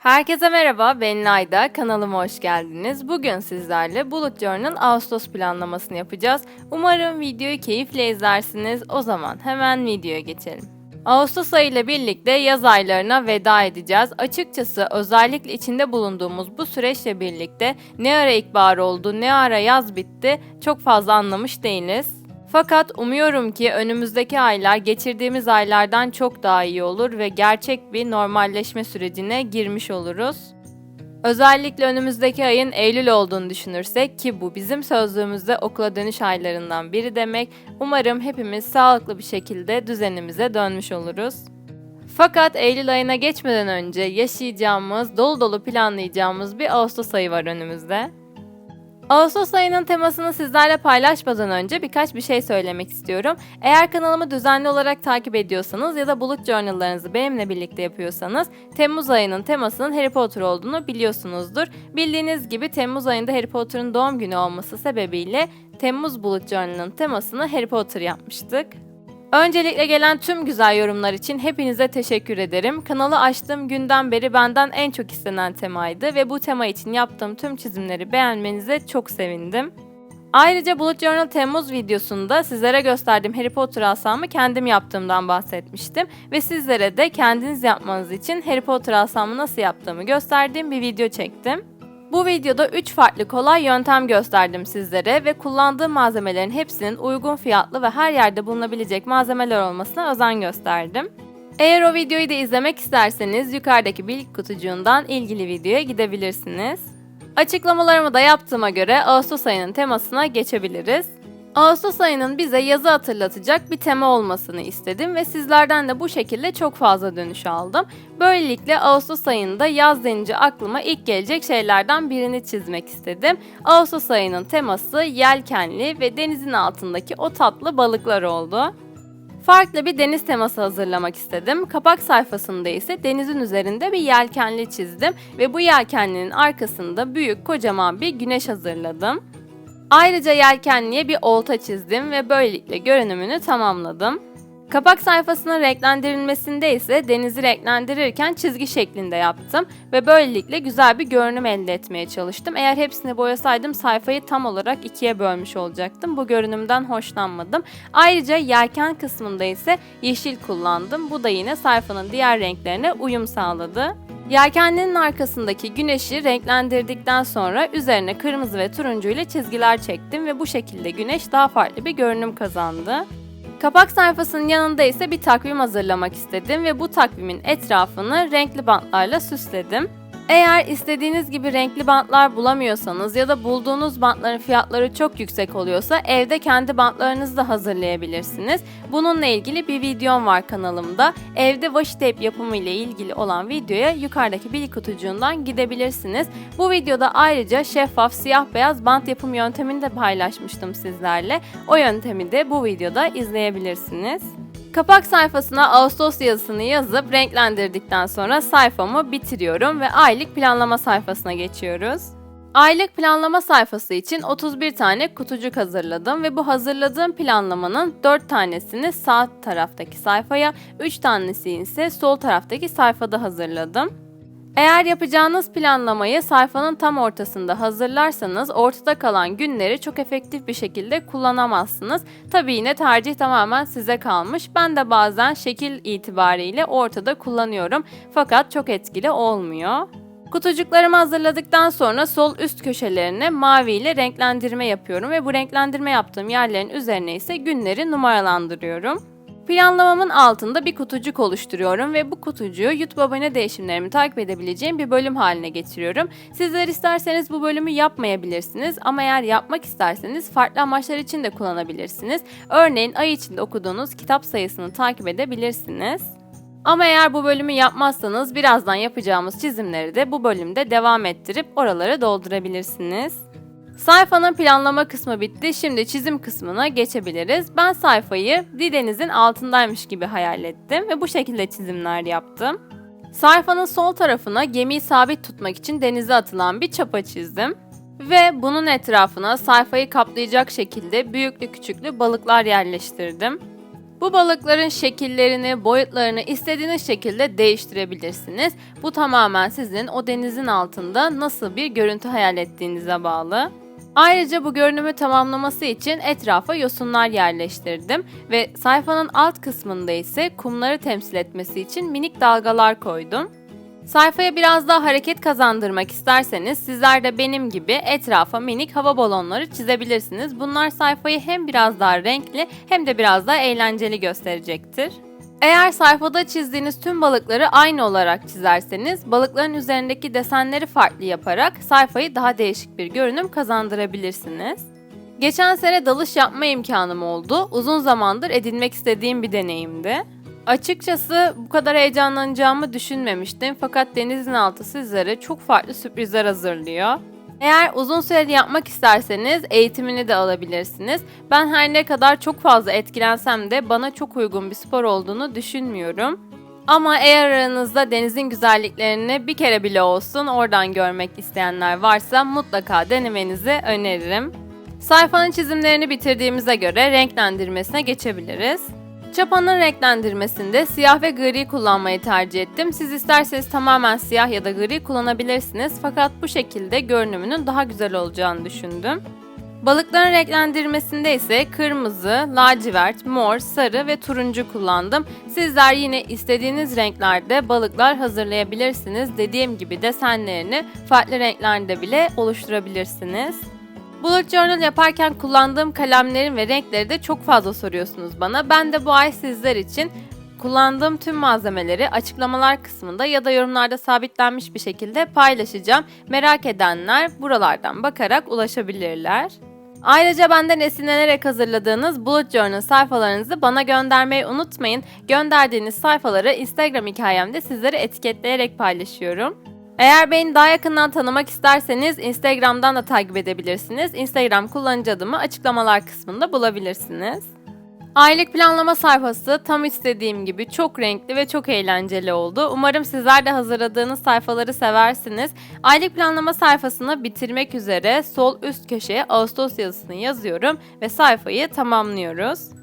Herkese merhaba, ben Layda. Kanalıma hoş geldiniz. Bugün sizlerle Bullet Journal Ağustos planlamasını yapacağız. Umarım videoyu keyifle izlersiniz. O zaman hemen videoya geçelim. Ağustos ayı ile birlikte yaz aylarına veda edeceğiz. Açıkçası özellikle içinde bulunduğumuz bu süreçle birlikte ne ara ilkbahar oldu, ne ara yaz bitti çok fazla anlamış değiliz. Fakat umuyorum ki önümüzdeki aylar geçirdiğimiz aylardan çok daha iyi olur ve gerçek bir normalleşme sürecine girmiş oluruz. Özellikle önümüzdeki ayın Eylül olduğunu düşünürsek ki bu bizim sözlüğümüzde okula dönüş aylarından biri demek. Umarım hepimiz sağlıklı bir şekilde düzenimize dönmüş oluruz. Fakat Eylül ayına geçmeden önce yaşayacağımız, dolu dolu planlayacağımız bir Ağustos ayı var önümüzde. Ağustos ayının temasını sizlerle paylaşmadan önce birkaç bir şey söylemek istiyorum. Eğer kanalımı düzenli olarak takip ediyorsanız ya da bulut journallarınızı benimle birlikte yapıyorsanız Temmuz ayının temasının Harry Potter olduğunu biliyorsunuzdur. Bildiğiniz gibi Temmuz ayında Harry Potter'ın doğum günü olması sebebiyle Temmuz Bulut Journal'ın temasını Harry Potter yapmıştık. Öncelikle gelen tüm güzel yorumlar için hepinize teşekkür ederim. Kanalı açtığım günden beri benden en çok istenen temaydı ve bu tema için yaptığım tüm çizimleri beğenmenize çok sevindim. Ayrıca Bullet Journal Temmuz videosunda sizlere gösterdiğim Harry Potter asamı kendim yaptığımdan bahsetmiştim ve sizlere de kendiniz yapmanız için Harry Potter asamı nasıl yaptığımı gösterdiğim bir video çektim. Bu videoda 3 farklı kolay yöntem gösterdim sizlere ve kullandığım malzemelerin hepsinin uygun fiyatlı ve her yerde bulunabilecek malzemeler olmasına özen gösterdim. Eğer o videoyu da izlemek isterseniz yukarıdaki bilgi kutucuğundan ilgili videoya gidebilirsiniz. Açıklamalarımı da yaptığıma göre Ağustos ayının temasına geçebiliriz. Ağustos ayının bize yazı hatırlatacak bir tema olmasını istedim ve sizlerden de bu şekilde çok fazla dönüş aldım. Böylelikle Ağustos ayında yaz denince aklıma ilk gelecek şeylerden birini çizmek istedim. Ağustos ayının teması yelkenli ve denizin altındaki o tatlı balıklar oldu. Farklı bir deniz teması hazırlamak istedim. Kapak sayfasında ise denizin üzerinde bir yelkenli çizdim ve bu yelkenlinin arkasında büyük kocaman bir güneş hazırladım. Ayrıca yelkenliğe bir olta çizdim ve böylelikle görünümünü tamamladım. Kapak sayfasının renklendirilmesinde ise denizi renklendirirken çizgi şeklinde yaptım ve böylelikle güzel bir görünüm elde etmeye çalıştım. Eğer hepsini boyasaydım sayfayı tam olarak ikiye bölmüş olacaktım. Bu görünümden hoşlanmadım. Ayrıca yelken kısmında ise yeşil kullandım. Bu da yine sayfanın diğer renklerine uyum sağladı. Yelkenlinin arkasındaki güneşi renklendirdikten sonra üzerine kırmızı ve turuncu ile çizgiler çektim ve bu şekilde güneş daha farklı bir görünüm kazandı. Kapak sayfasının yanında ise bir takvim hazırlamak istedim ve bu takvimin etrafını renkli bantlarla süsledim. Eğer istediğiniz gibi renkli bantlar bulamıyorsanız ya da bulduğunuz bantların fiyatları çok yüksek oluyorsa evde kendi bantlarınızı da hazırlayabilirsiniz. Bununla ilgili bir videom var kanalımda. Evde washi tape yapımı ile ilgili olan videoya yukarıdaki bilgi kutucuğundan gidebilirsiniz. Bu videoda ayrıca şeffaf siyah beyaz bant yapım yöntemini de paylaşmıştım sizlerle. O yöntemi de bu videoda izleyebilirsiniz. Kapak sayfasına Ağustos yazısını yazıp renklendirdikten sonra sayfamı bitiriyorum ve aylık planlama sayfasına geçiyoruz. Aylık planlama sayfası için 31 tane kutucuk hazırladım ve bu hazırladığım planlamanın 4 tanesini sağ taraftaki sayfaya, 3 tanesini ise sol taraftaki sayfada hazırladım. Eğer yapacağınız planlamayı sayfanın tam ortasında hazırlarsanız ortada kalan günleri çok efektif bir şekilde kullanamazsınız. Tabii yine tercih tamamen size kalmış. Ben de bazen şekil itibariyle ortada kullanıyorum fakat çok etkili olmuyor. Kutucuklarımı hazırladıktan sonra sol üst köşelerine mavi ile renklendirme yapıyorum ve bu renklendirme yaptığım yerlerin üzerine ise günleri numaralandırıyorum. Planlamamın altında bir kutucuk oluşturuyorum ve bu kutucuğu YouTube abone değişimlerimi takip edebileceğim bir bölüm haline getiriyorum. Sizler isterseniz bu bölümü yapmayabilirsiniz ama eğer yapmak isterseniz farklı amaçlar için de kullanabilirsiniz. Örneğin ay içinde okuduğunuz kitap sayısını takip edebilirsiniz. Ama eğer bu bölümü yapmazsanız birazdan yapacağımız çizimleri de bu bölümde devam ettirip oraları doldurabilirsiniz. Sayfanın planlama kısmı bitti. Şimdi çizim kısmına geçebiliriz. Ben sayfayı didenizin altındaymış gibi hayal ettim ve bu şekilde çizimler yaptım. Sayfanın sol tarafına gemiyi sabit tutmak için denize atılan bir çapa çizdim. Ve bunun etrafına sayfayı kaplayacak şekilde büyüklü küçüklü balıklar yerleştirdim. Bu balıkların şekillerini, boyutlarını istediğiniz şekilde değiştirebilirsiniz. Bu tamamen sizin o denizin altında nasıl bir görüntü hayal ettiğinize bağlı. Ayrıca bu görünümü tamamlaması için etrafa yosunlar yerleştirdim ve sayfanın alt kısmında ise kumları temsil etmesi için minik dalgalar koydum. Sayfaya biraz daha hareket kazandırmak isterseniz sizler de benim gibi etrafa minik hava balonları çizebilirsiniz. Bunlar sayfayı hem biraz daha renkli hem de biraz daha eğlenceli gösterecektir. Eğer sayfada çizdiğiniz tüm balıkları aynı olarak çizerseniz balıkların üzerindeki desenleri farklı yaparak sayfayı daha değişik bir görünüm kazandırabilirsiniz. Geçen sene dalış yapma imkanım oldu. Uzun zamandır edinmek istediğim bir deneyimdi. Açıkçası bu kadar heyecanlanacağımı düşünmemiştim fakat denizin altı sizlere çok farklı sürprizler hazırlıyor. Eğer uzun süreli yapmak isterseniz eğitimini de alabilirsiniz. Ben her ne kadar çok fazla etkilensem de bana çok uygun bir spor olduğunu düşünmüyorum. Ama eğer aranızda denizin güzelliklerini bir kere bile olsun oradan görmek isteyenler varsa mutlaka denemenizi öneririm. Sayfanın çizimlerini bitirdiğimize göre renklendirmesine geçebiliriz. Çapanın renklendirmesinde siyah ve gri kullanmayı tercih ettim. Siz isterseniz tamamen siyah ya da gri kullanabilirsiniz fakat bu şekilde görünümünün daha güzel olacağını düşündüm. Balıkların renklendirmesinde ise kırmızı, lacivert, mor, sarı ve turuncu kullandım. Sizler yine istediğiniz renklerde balıklar hazırlayabilirsiniz. Dediğim gibi desenlerini farklı renklerde bile oluşturabilirsiniz. Bullet Journal yaparken kullandığım kalemlerin ve renkleri de çok fazla soruyorsunuz bana. Ben de bu ay sizler için kullandığım tüm malzemeleri açıklamalar kısmında ya da yorumlarda sabitlenmiş bir şekilde paylaşacağım. Merak edenler buralardan bakarak ulaşabilirler. Ayrıca benden esinlenerek hazırladığınız Bullet Journal sayfalarınızı bana göndermeyi unutmayın. Gönderdiğiniz sayfaları Instagram hikayemde sizlere etiketleyerek paylaşıyorum. Eğer beni daha yakından tanımak isterseniz Instagram'dan da takip edebilirsiniz. Instagram kullanıcı adımı açıklamalar kısmında bulabilirsiniz. Aylık planlama sayfası tam istediğim gibi çok renkli ve çok eğlenceli oldu. Umarım sizler de hazırladığınız sayfaları seversiniz. Aylık planlama sayfasını bitirmek üzere sol üst köşeye Ağustos yazısını yazıyorum ve sayfayı tamamlıyoruz.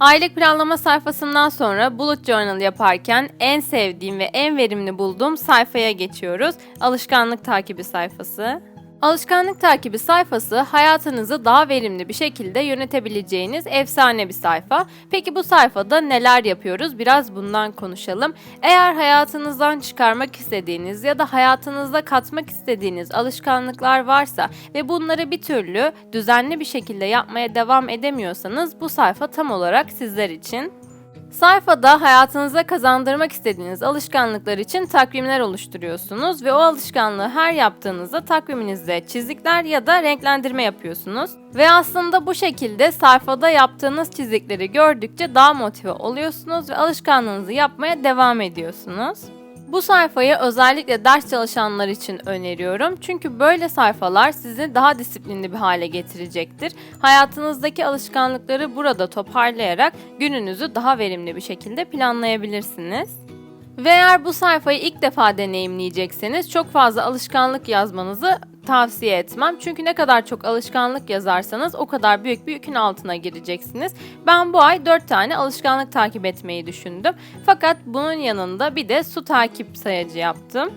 Aylık planlama sayfasından sonra Bullet Journal yaparken en sevdiğim ve en verimli bulduğum sayfaya geçiyoruz. Alışkanlık takibi sayfası. Alışkanlık takibi sayfası hayatınızı daha verimli bir şekilde yönetebileceğiniz efsane bir sayfa. Peki bu sayfada neler yapıyoruz? Biraz bundan konuşalım. Eğer hayatınızdan çıkarmak istediğiniz ya da hayatınızda katmak istediğiniz alışkanlıklar varsa ve bunları bir türlü düzenli bir şekilde yapmaya devam edemiyorsanız bu sayfa tam olarak sizler için. Sayfada hayatınıza kazandırmak istediğiniz alışkanlıklar için takvimler oluşturuyorsunuz ve o alışkanlığı her yaptığınızda takviminizde çizikler ya da renklendirme yapıyorsunuz. Ve aslında bu şekilde sayfada yaptığınız çizikleri gördükçe daha motive oluyorsunuz ve alışkanlığınızı yapmaya devam ediyorsunuz. Bu sayfayı özellikle ders çalışanlar için öneriyorum. Çünkü böyle sayfalar sizi daha disiplinli bir hale getirecektir. Hayatınızdaki alışkanlıkları burada toparlayarak gününüzü daha verimli bir şekilde planlayabilirsiniz. Ve eğer bu sayfayı ilk defa deneyimleyecekseniz çok fazla alışkanlık yazmanızı tavsiye etmem. Çünkü ne kadar çok alışkanlık yazarsanız o kadar büyük bir yükün altına gireceksiniz. Ben bu ay 4 tane alışkanlık takip etmeyi düşündüm. Fakat bunun yanında bir de su takip sayacı yaptım.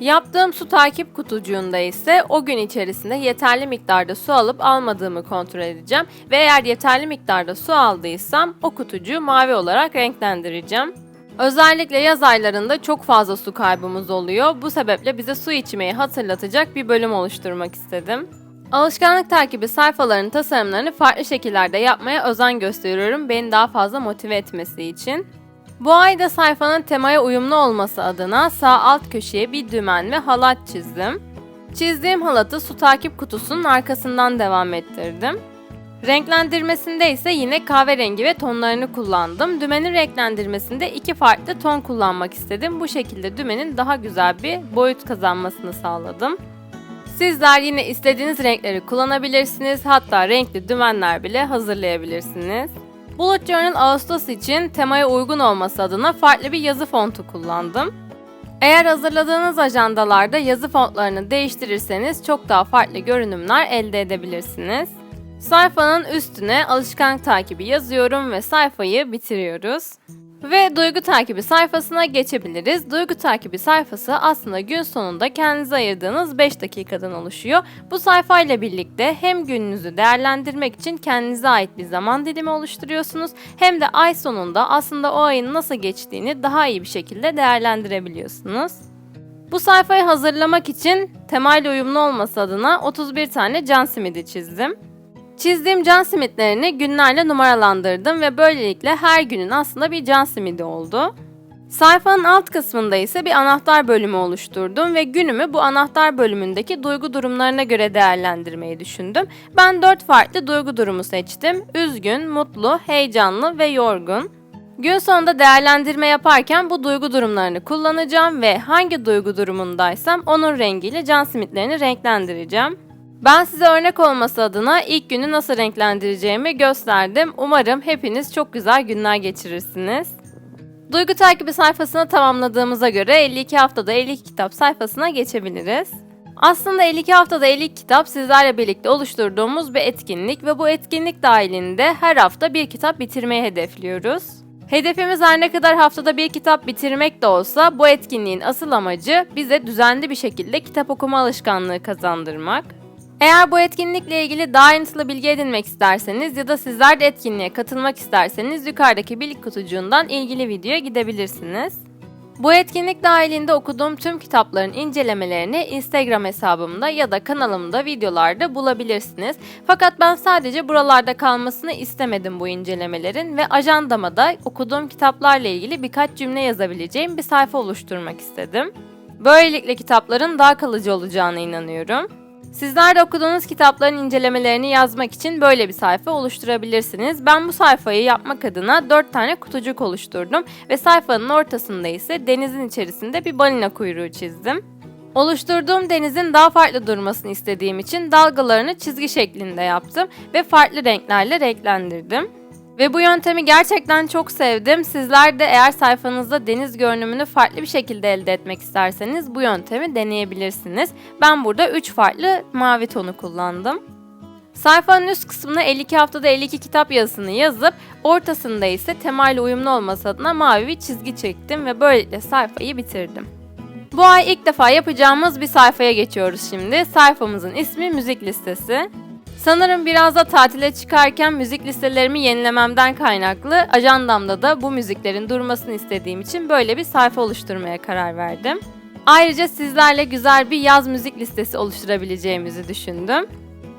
Yaptığım su takip kutucuğunda ise o gün içerisinde yeterli miktarda su alıp almadığımı kontrol edeceğim ve eğer yeterli miktarda su aldıysam o kutucuğu mavi olarak renklendireceğim. Özellikle yaz aylarında çok fazla su kaybımız oluyor. Bu sebeple bize su içmeyi hatırlatacak bir bölüm oluşturmak istedim. Alışkanlık takibi sayfalarının tasarımlarını farklı şekillerde yapmaya özen gösteriyorum beni daha fazla motive etmesi için. Bu ay da sayfanın temaya uyumlu olması adına sağ alt köşeye bir dümen ve halat çizdim. Çizdiğim halatı su takip kutusunun arkasından devam ettirdim. Renklendirmesinde ise yine kahverengi ve tonlarını kullandım. Dümenin renklendirmesinde iki farklı ton kullanmak istedim. Bu şekilde dümenin daha güzel bir boyut kazanmasını sağladım. Sizler yine istediğiniz renkleri kullanabilirsiniz. Hatta renkli dümenler bile hazırlayabilirsiniz. Bullet Journal Ağustos için temaya uygun olması adına farklı bir yazı fontu kullandım. Eğer hazırladığınız ajandalarda yazı fontlarını değiştirirseniz çok daha farklı görünümler elde edebilirsiniz. Sayfanın üstüne alışkanlık takibi yazıyorum ve sayfayı bitiriyoruz. Ve duygu takibi sayfasına geçebiliriz. Duygu takibi sayfası aslında gün sonunda kendinize ayırdığınız 5 dakikadan oluşuyor. Bu sayfayla birlikte hem gününüzü değerlendirmek için kendinize ait bir zaman dilimi oluşturuyorsunuz hem de ay sonunda aslında o ayın nasıl geçtiğini daha iyi bir şekilde değerlendirebiliyorsunuz. Bu sayfayı hazırlamak için temayla uyumlu olması adına 31 tane can simidi çizdim. Çizdiğim can simitlerini günlerle numaralandırdım ve böylelikle her günün aslında bir can simidi oldu. Sayfanın alt kısmında ise bir anahtar bölümü oluşturdum ve günümü bu anahtar bölümündeki duygu durumlarına göre değerlendirmeyi düşündüm. Ben 4 farklı duygu durumu seçtim. Üzgün, mutlu, heyecanlı ve yorgun. Gün sonunda değerlendirme yaparken bu duygu durumlarını kullanacağım ve hangi duygu durumundaysam onun rengiyle can simitlerini renklendireceğim. Ben size örnek olması adına ilk günü nasıl renklendireceğimi gösterdim. Umarım hepiniz çok güzel günler geçirirsiniz. Duygu takibi sayfasını tamamladığımıza göre 52 haftada 52 kitap sayfasına geçebiliriz. Aslında 52 haftada 52 kitap sizlerle birlikte oluşturduğumuz bir etkinlik ve bu etkinlik dahilinde her hafta bir kitap bitirmeyi hedefliyoruz. Hedefimiz her ne kadar haftada bir kitap bitirmek de olsa bu etkinliğin asıl amacı bize düzenli bir şekilde kitap okuma alışkanlığı kazandırmak. Eğer bu etkinlikle ilgili daha ayrıntılı bilgi edinmek isterseniz ya da sizler de etkinliğe katılmak isterseniz yukarıdaki bilgi kutucuğundan ilgili videoya gidebilirsiniz. Bu etkinlik dahilinde okuduğum tüm kitapların incelemelerini Instagram hesabımda ya da kanalımda videolarda bulabilirsiniz. Fakat ben sadece buralarda kalmasını istemedim bu incelemelerin ve ajandama da okuduğum kitaplarla ilgili birkaç cümle yazabileceğim bir sayfa oluşturmak istedim. Böylelikle kitapların daha kalıcı olacağına inanıyorum. Sizler de okuduğunuz kitapların incelemelerini yazmak için böyle bir sayfa oluşturabilirsiniz. Ben bu sayfayı yapmak adına 4 tane kutucuk oluşturdum ve sayfanın ortasında ise denizin içerisinde bir balina kuyruğu çizdim. Oluşturduğum denizin daha farklı durmasını istediğim için dalgalarını çizgi şeklinde yaptım ve farklı renklerle renklendirdim. Ve bu yöntemi gerçekten çok sevdim. Sizler de eğer sayfanızda deniz görünümünü farklı bir şekilde elde etmek isterseniz bu yöntemi deneyebilirsiniz. Ben burada 3 farklı mavi tonu kullandım. Sayfanın üst kısmına 52 haftada 52 kitap yazısını yazıp ortasında ise temayla uyumlu olması adına mavi bir çizgi çektim ve böylelikle sayfayı bitirdim. Bu ay ilk defa yapacağımız bir sayfaya geçiyoruz şimdi. Sayfamızın ismi müzik listesi. Sanırım biraz da tatile çıkarken müzik listelerimi yenilememden kaynaklı ajandamda da bu müziklerin durmasını istediğim için böyle bir sayfa oluşturmaya karar verdim. Ayrıca sizlerle güzel bir yaz müzik listesi oluşturabileceğimizi düşündüm.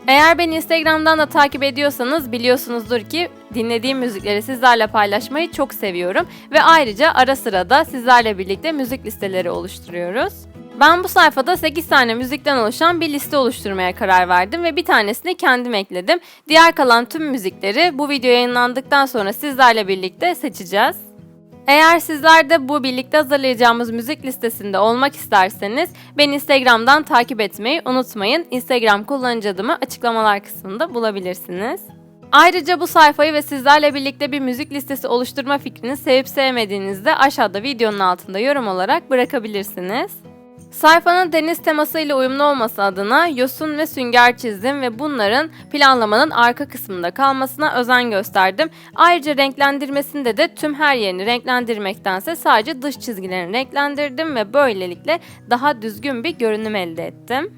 Eğer beni Instagram'dan da takip ediyorsanız biliyorsunuzdur ki dinlediğim müzikleri sizlerle paylaşmayı çok seviyorum ve ayrıca ara sıra da sizlerle birlikte müzik listeleri oluşturuyoruz. Ben bu sayfada 8 tane müzikten oluşan bir liste oluşturmaya karar verdim ve bir tanesini kendim ekledim. Diğer kalan tüm müzikleri bu video yayınlandıktan sonra sizlerle birlikte seçeceğiz. Eğer sizler de bu birlikte hazırlayacağımız müzik listesinde olmak isterseniz beni Instagram'dan takip etmeyi unutmayın. Instagram kullanıcı adımı açıklamalar kısmında bulabilirsiniz. Ayrıca bu sayfayı ve sizlerle birlikte bir müzik listesi oluşturma fikrini sevip sevmediğinizde aşağıda videonun altında yorum olarak bırakabilirsiniz. Sayfanın deniz temasıyla uyumlu olması adına yosun ve sünger çizdim ve bunların planlamanın arka kısmında kalmasına özen gösterdim. Ayrıca renklendirmesinde de tüm her yerini renklendirmektense sadece dış çizgilerini renklendirdim ve böylelikle daha düzgün bir görünüm elde ettim.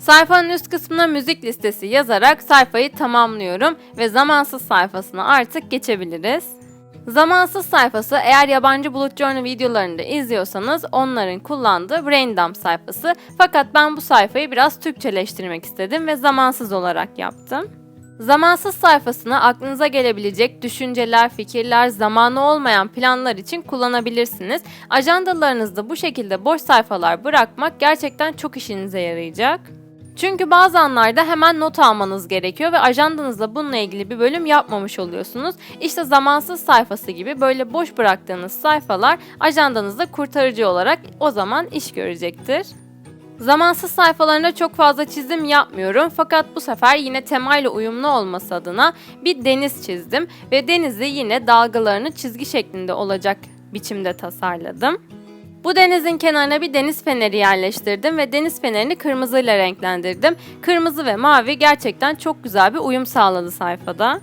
Sayfanın üst kısmına müzik listesi yazarak sayfayı tamamlıyorum ve zamansız sayfasına artık geçebiliriz. Zamansız sayfası eğer yabancı Bullet Journal videolarını da izliyorsanız onların kullandığı Braindump sayfası. Fakat ben bu sayfayı biraz Türkçeleştirmek istedim ve zamansız olarak yaptım. Zamansız sayfasını aklınıza gelebilecek düşünceler, fikirler, zamanı olmayan planlar için kullanabilirsiniz. Ajandalarınızda bu şekilde boş sayfalar bırakmak gerçekten çok işinize yarayacak. Çünkü bazı anlarda hemen not almanız gerekiyor ve ajandanızda bununla ilgili bir bölüm yapmamış oluyorsunuz. İşte zamansız sayfası gibi böyle boş bıraktığınız sayfalar ajandanızda kurtarıcı olarak o zaman iş görecektir. Zamansız sayfalarında çok fazla çizim yapmıyorum fakat bu sefer yine temayla uyumlu olması adına bir deniz çizdim ve denizi yine dalgalarını çizgi şeklinde olacak biçimde tasarladım. Bu denizin kenarına bir deniz feneri yerleştirdim ve deniz fenerini kırmızıyla renklendirdim. Kırmızı ve mavi gerçekten çok güzel bir uyum sağladı sayfada.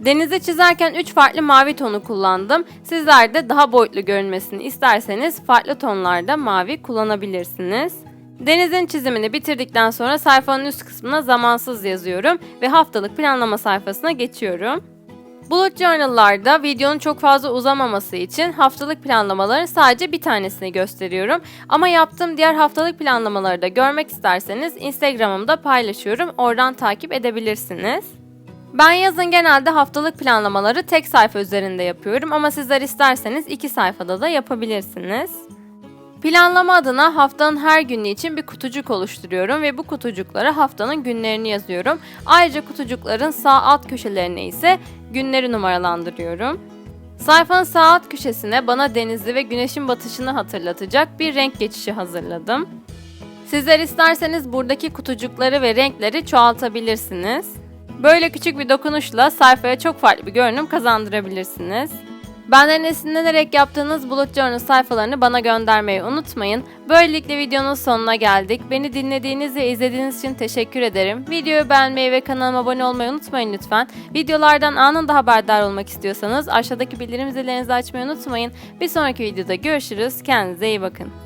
Denizi çizerken 3 farklı mavi tonu kullandım. Sizler de daha boyutlu görünmesini isterseniz farklı tonlarda mavi kullanabilirsiniz. Denizin çizimini bitirdikten sonra sayfanın üst kısmına zamansız yazıyorum ve haftalık planlama sayfasına geçiyorum. Bullet Journal'larda videonun çok fazla uzamaması için haftalık planlamaların sadece bir tanesini gösteriyorum. Ama yaptığım diğer haftalık planlamaları da görmek isterseniz Instagram'ımda paylaşıyorum. Oradan takip edebilirsiniz. Ben yazın genelde haftalık planlamaları tek sayfa üzerinde yapıyorum ama sizler isterseniz iki sayfada da yapabilirsiniz. Planlama adına haftanın her günü için bir kutucuk oluşturuyorum ve bu kutucuklara haftanın günlerini yazıyorum. Ayrıca kutucukların sağ alt köşelerine ise günleri numaralandırıyorum. Sayfanın sağ alt köşesine bana denizi ve güneşin batışını hatırlatacak bir renk geçişi hazırladım. Sizler isterseniz buradaki kutucukları ve renkleri çoğaltabilirsiniz. Böyle küçük bir dokunuşla sayfaya çok farklı bir görünüm kazandırabilirsiniz. Benden esinlenerek yaptığınız Bullet Journal sayfalarını bana göndermeyi unutmayın. Böylelikle videonun sonuna geldik. Beni dinlediğiniz ve izlediğiniz için teşekkür ederim. Videoyu beğenmeyi ve kanalıma abone olmayı unutmayın lütfen. Videolardan anında haberdar olmak istiyorsanız aşağıdaki bildirim zillerinizi açmayı unutmayın. Bir sonraki videoda görüşürüz. Kendinize iyi bakın.